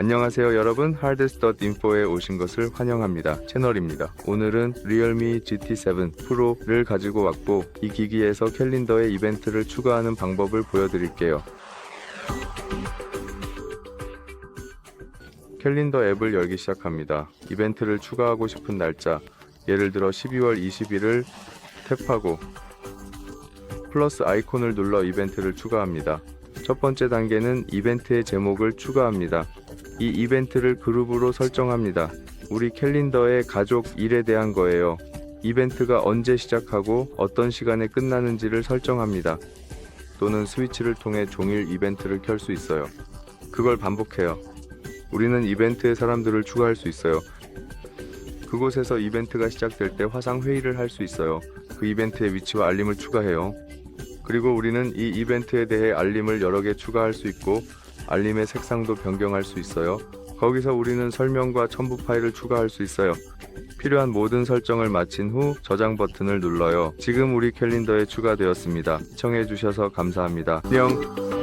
안녕하세요 여러분. hardest.info에 오신 것을 환영합니다. 채널입니다. 오늘은 리얼미 GT7 프로를 가지고 왔고 이 기기에서 캘린더에 이벤트를 추가하는 방법을 보여드릴게요. 캘린더 앱을 열기 시작합니다. 이벤트를 추가하고 싶은 날짜 예를 들어 12월 20일을 탭하고 플러스 아이콘을 눌러 이벤트를 추가합니다. 첫 번째 단계는 이벤트의 제목을 추가합니다. 이 이벤트를 그룹으로 설정합니다. 우리 캘린더의 가족 일에 대한 거예요. 이벤트가 언제 시작하고 어떤 시간에 끝나는지를 설정합니다. 또는 스위치를 통해 종일 이벤트를 켤 수 있어요. 그걸 반복해요. 우리는 이벤트에 사람들을 추가할 수 있어요. 그곳에서 이벤트가 시작될 때 화상 회의를 할 수 있어요. 그 이벤트의 위치와 알림을 추가해요. 그리고 우리는 이 이벤트에 대해 알림을 여러 개 추가할 수 있고 알림의 색상도 변경할 수 있어요. 거기서 우리는 설명과 첨부 파일을 추가할 수 있어요. 필요한 모든 설정을 마친 후 저장 버튼을 눌러요. 지금 우리 캘린더에 추가되었습니다. 시청해주셔서 감사합니다. 안녕!